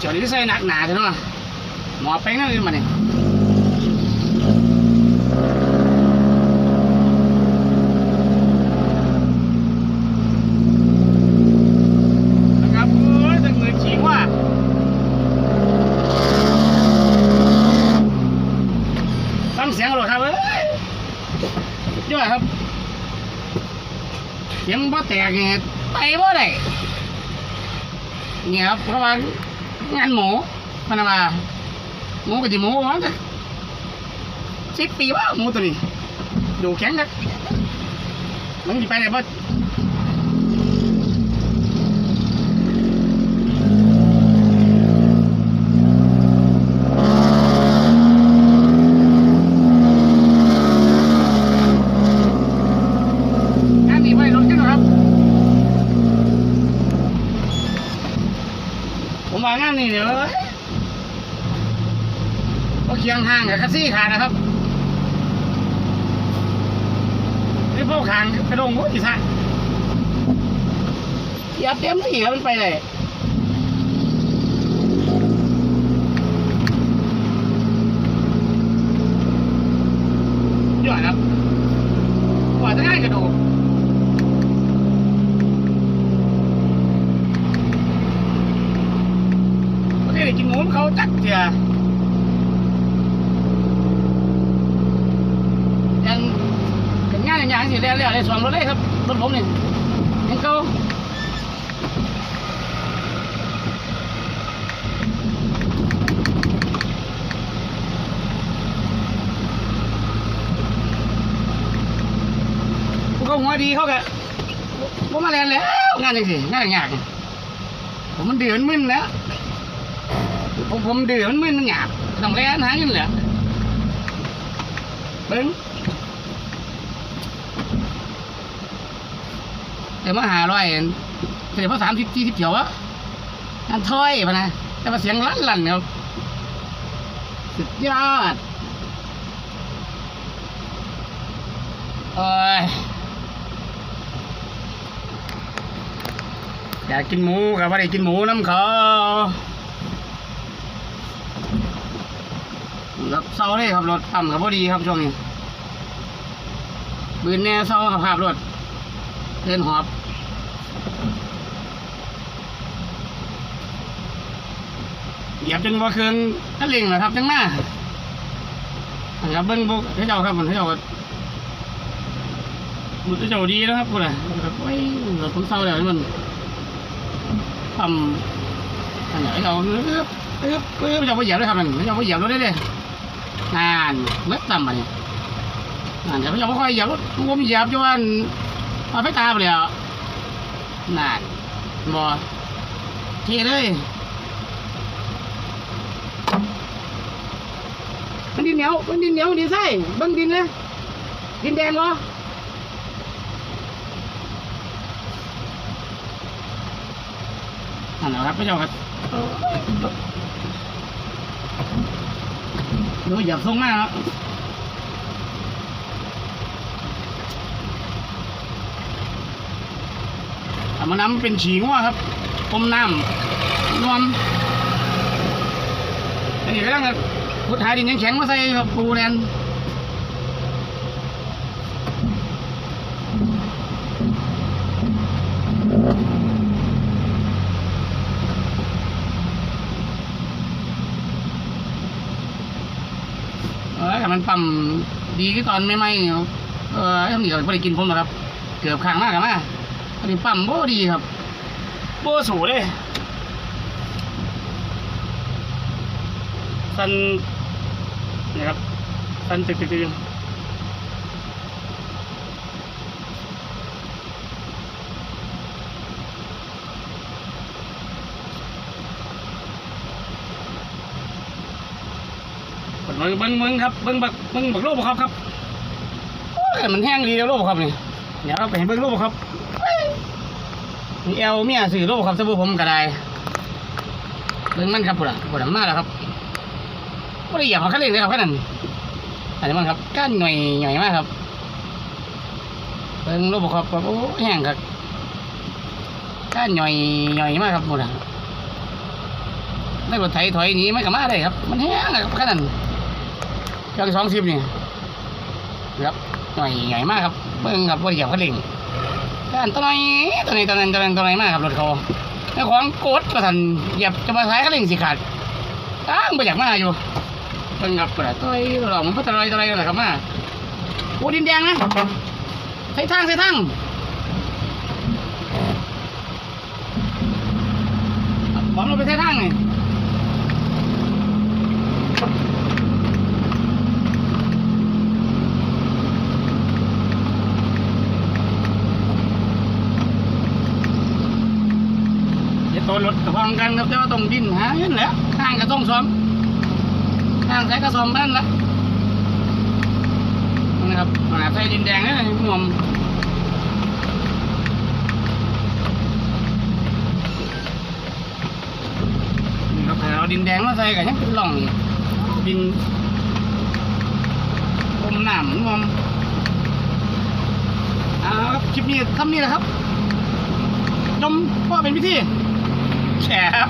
จียวนี่ใส่หนักหนาใช่ไหมหมอไปนั่นเลยมาเนี่ยนะครับโอ้ยแต่เงินฉีกว่าฟังเสียงหรอครับเอ้ยย่อยครับเสียงบ่แตกไงไปบ่ได้เนี่ยครับเพราะว่า งานหมูมันามาหมูกับที่หมูวันจะสิบปีว่าหมูตัวนี้ ดูแข็งนะมันจะไปไหนบ่งานนี้ไม่รถกันหรอกครับ ผมว่างานนี้เดี๋ยวก็เคียงห่างกับคัสซี่ขาดนะครับนี่พวกขางกระดงโอ้ยอีสานอย่าเต็มที่ครับมันไปเลยยอดครับกว่าจะง่ายกระโดด ประเทศกินหมู เขาจักเจียยังเป็นงานอย่างอย่างสิแล้วแล้วเลยสวมรถเลยครับรถ ผมเขาพวกเขาหัวดีเขากะผมมาแลนแล้วงานอย่างสิงานอย่างอย่างผมมันเดือดมึนแล้วผมผมเดือดมันมึนมันหยาบต้องแล่นหาเงินแหละเบิ้งแต่มาหาร้อยแต่พอสามสิบสี่สิบเฉียวอะงานถ้อยพะนะแต่ว่าเสียงลั่นลั่นครับสุดยอดโอ้ยอยากกินหมูกับว่าได้กินหมูน้ำเขา ครถเศร้าเลยครับรถต่ำกับพอดีครับช่วงนี้บืนแน่เศร้าสภาพรถเดินหอบเหยียบจนบ่เครื่องนั่นเองนะครับจังหน้าอันครับเบิ้งบุกให้เจ้าครับผมให้เจ้าก็บุตรเจ้าดีนะครับคุณอะโอ้ยรถผมเศร้าแล้วมันทำอันไหนเราเอ๊บเอ๊บเอ๊บเจ้าไปเหยียบเลยครับมันเจ้าไปเหยียบรถได้เลย นานเมื่อต่ำมาเนี่ยนานแต่ไม่ยอมค่อยหยียบรถงมเหยียบจนมาไปตาไปแล้วนานบอเทเลยมันดินเหนียวมันดินเหนียวดินไส้บังดินเลยดินแดงเหรอนั่นแหละครับพระเจ้าครับ หนูหยับทรงมากครับมันน้ำเป็นฉีงัวครับอมน้ำนวมอันนี้ก็ต้องพุทธายดินยังแข็งมาใส่ครับปูแลน ออแต่มันปั๊มดีที่ตอนไม่ไหมเนี่ยเออทำนี่ก็ไม่ได้กินผมหรอกครับ เกือบข้างมากกันมากอันนี้ปั๊มโบดีครับโบสูเลยสันนะครับสันตึกตึกตึก เบิ้งเบิ้งเบิ้งครับเบิ้งบักเบิ้งบักโลบครับครับโอ้ยมันแห้งดีแล้วโลบครับนี่เดี๋ยวเราไปเห็นเบิ้งโลบครับมีเอลเมียสื่อโลบครับสบู่ผมก็ได้เบิ้งมันครับปวดปวดมากแล้วครับไม่ได้เหยียบเขาขั้นเร่งเลยครับแค่นั้นอันนี้มันครับก้านหน่อยหน่อยมากครับเบิ้งโลบครับโอ้แห้งครับก้านหน่อยหน่อยมากครับปวดได้รถไถถอยนี้ไม่กลับมาได้ครับ มันแห้งนะครับขนาด เครื่องสองสิบนี่ครับหน่อยใหญ่มากครับเบิ้งครับว่าเหยียบคันเร่งการตัวไหนตัวไหนตัวนั้นตัวนั้นตัวไหนมากครับรถเขาไอ้ของโกดกระสันเหยียบจะมาสายคันเร่งสิขาดตั้งไปอยากมาอยู่เบิ้งครับตัวตัวไหนตัวหลอกมันก็ตัวไหนตัวไหนกันครับมาโอ้ดินแดงนะใส่ทางใส่ทางบอมเราไปใช้ทางไงเดี๋ยว ตัวรถระพองกันครับแต่ว่าต้องดินหาเงินแหล้วทางก็ต้องซ้อมทางใช้ก็ซ้อมนั่นละนะครับหาใส่ดินแดงนี่งวมเราเอาดินแดงมาใส่กันยังเป็นร่องดินอมน้ำงอมเอาครับคลิปนี้ทำนี่แหละครับจมพ่อเป็นพิธี แฉครับ